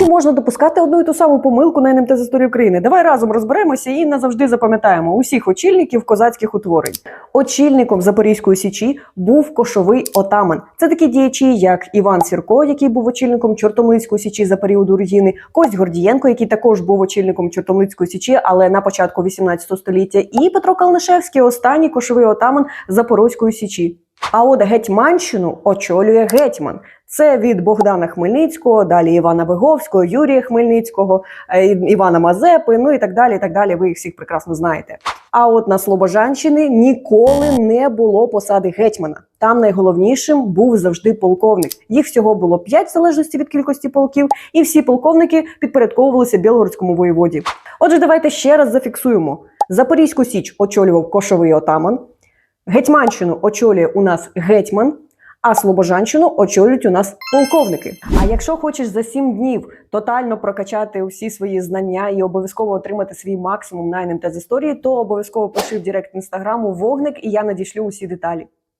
чи можна допускати одну і ту саму помилку на НМТ з історії України? Давай разом розберемося і назавжди запам'ятаємо усіх очільників козацьких утворень. Очільником Запорізької січі був кошовий отаман. Це такі діячі, як Іван Сірко, який був очільником Чортомлицької січі за періоду руїни, Кость Гордієнко, який також був очільником Чортомлицької січі, але на початку 18 століття, і Петро Калнишевський, останній кошовий отаман Запорозької січі. А от Гетьманщину очолює гетьман. Це від Богдана Хмельницького, далі Івана Виговського, Юрія Хмельницького, е, Івана Мазепи, ну і так далі. і так далі. Ви їх всіх прекрасно знаєте. А от на Слобожанщині ніколи не було посади гетьмана. Там найголовнішим був завжди полковник. Їх всього було п'ять в залежності від кількості полків, і всі полковники підпорядковувалися білгородському воєводі. Отже, давайте ще раз зафіксуємо: Запорізьку січ очолював кошовий отаман. Гетьманщину очолює у нас гетьман, а Слобожанщину очолюють у нас полковники. А якщо хочеш за сім днів тотально прокачати усі свої знання і обов'язково отримати свій максимум на НМТ з історії, то обов'язково пиши в Директ інстаграму вогник, і я надішлю усі деталі.